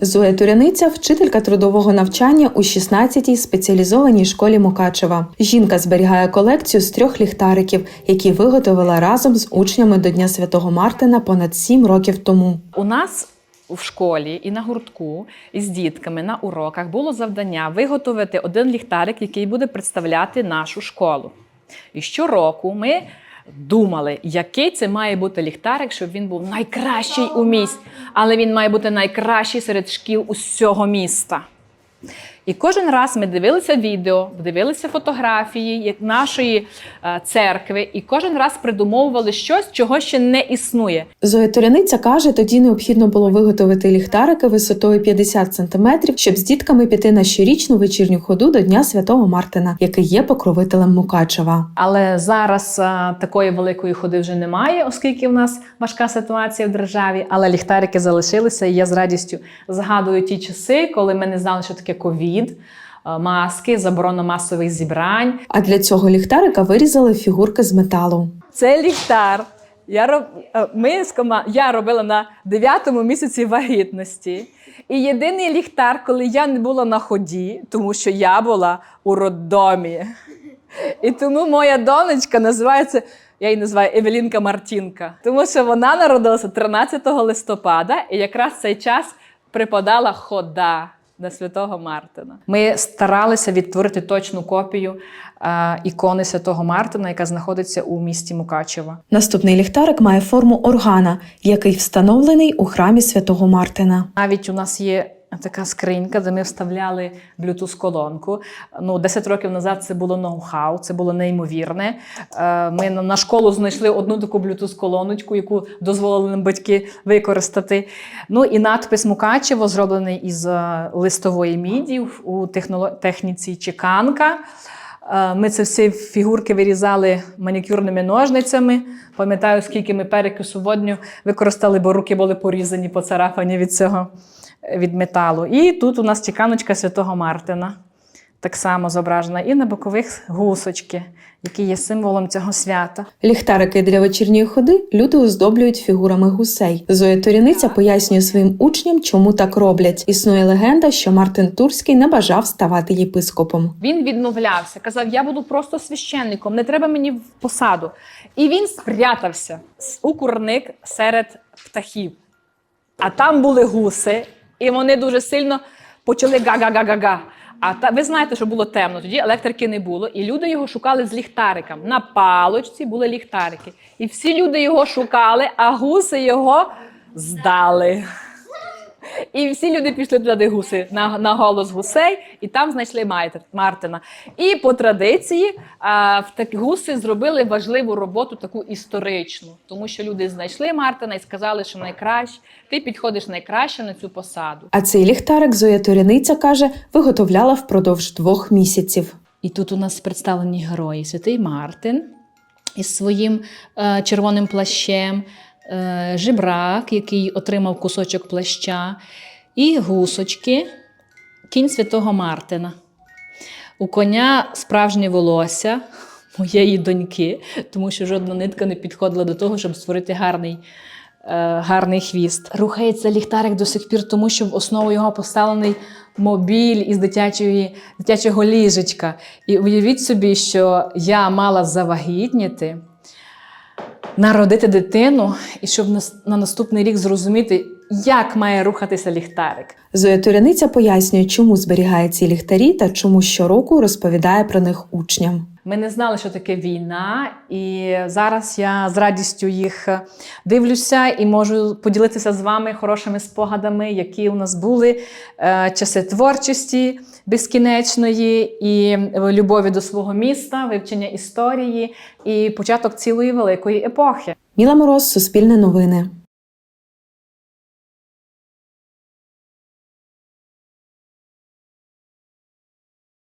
Зоя Туряниця вчителька трудового навчання у 16-й спеціалізованій школі Мукачева. Жінка зберігає колекцію з трьох ліхтариків, які виготовила разом з учнями до Дня Святого Мартина понад сім років тому. У нас в школі і на гуртку із дітками на уроках було завдання виготовити один ліхтарик, який буде представляти нашу школу. І щороку ми думали, який це має бути ліхтарик, щоб він був найкращий у місті, але він має бути найкращий серед шкіл усього міста. І кожен раз ми дивилися відео, дивилися фотографії як нашої е, церкви, і кожен раз придумовували щось, чого ще не існує. Зоя Туряниця каже, тоді необхідно було виготовити ліхтарики висотою 50 см, щоб з дітками піти на щорічну вечірню ходу до Дня Святого Мартина, який є покровителем Мукачева. Але зараз а, такої великої ходи вже немає, оскільки в нас важка ситуація в державі. Але ліхтарики залишилися. І я з радістю згадую ті часи, коли ми не знали, що таке ковід, а, маски, заборона масових зібрань. А для цього ліхтарика вирізали фігурки з металу. Це ліхтар. Я роб... е, Ми з кома... Я робила на 9-му місяці вагітності. І єдиний ліхтар, коли я не була на ході, тому що я була у роддомі. І тому моя донечка називається, я її називаю Евелінка Мартінка, тому що вона народилася 13 листопада, і якраз цей час припадала хода на святого Мартина. Ми старалися відтворити точну копію е, ікони святого Мартина, яка знаходиться у місті Мукачева. Наступний ліхтарик має форму органа, який встановлений у храмі Святого Мартина. Навіть у нас є така скринька, де ми вставляли Bluetooth-колонку. Ну, 10 років назад це було ноу-хау, це було неймовірне. Е, Ми на- школу знайшли одну таку Bluetooth-колоночку, яку дозволили нам батьки використати. Ну і надпис Мукачево зроблений із е, листової міді у техніці чеканка. Е, Ми це всі фігурки вирізали манікюрними ножницями. Пам'ятаю, скільки ми перекису водню використали, бо руки були порізані, поцарапані від цього від металу. І тут у нас чеканочка святого Мартина, так само зображена, і на бокових гусочки, які є символом цього свята. Ліхтарики для вечірньої ходи люди оздоблюють фігурами гусей. Зоя Туряниця пояснює своїм учням, чому так роблять. Існує легенда, що Мартин Турський не бажав ставати єпископом. Він відмовлявся, казав: Я буду просто священником, не треба мені в посаду. І він спрятався у курник серед птахів. А там були гуси, і вони дуже сильно почали га-га-га-га-га. А та ви знаєте, що було темно, тоді електрики не було, і люди його шукали з ліхтариком. На палочці були ліхтарики. І всі люди його шукали, а гуси його здали. І всі люди пішли туди, де гуси на, на голос гусей, і там знайшли Майтер- Мартина. І по традиції а, в так, гуси зробили важливу роботу, таку історичну, тому що люди знайшли Мартина і сказали, що найкраще ти підходиш найкраще на цю посаду. А цей ліхтарик Зоя Туряниця каже, виготовляла впродовж двох місяців. І тут у нас представлені герої: Святий Мартин із своїм е, червоним плащем, жебрак, який отримав кусочок плаща, і гусочки, кінь святого Мартина. У коня справжнє волосся моєї доньки, тому що жодна нитка не підходила до того, щоб створити гарний. е, Гарний хвіст. Рухається ліхтарик до сих пір, тому що в основу його поставлений мобіль із дитячої, дитячого ліжечка. І уявіть собі, що я мала завагітніти, народити дитину, і щоб на, на наступний рік зрозуміти, як має рухатися ліхтарик. Зоя Туряниця пояснює, чому зберігає ці ліхтарі та чому щороку розповідає про них учням. Ми не знали, що таке війна, і зараз я з радістю їх дивлюся і можу поділитися з вами хорошими спогадами, які у нас були е, часи творчості безкінечної і любові до свого міста, вивчення історії і початок цілої великої епохи. Міла Мороз, Суспільне новини.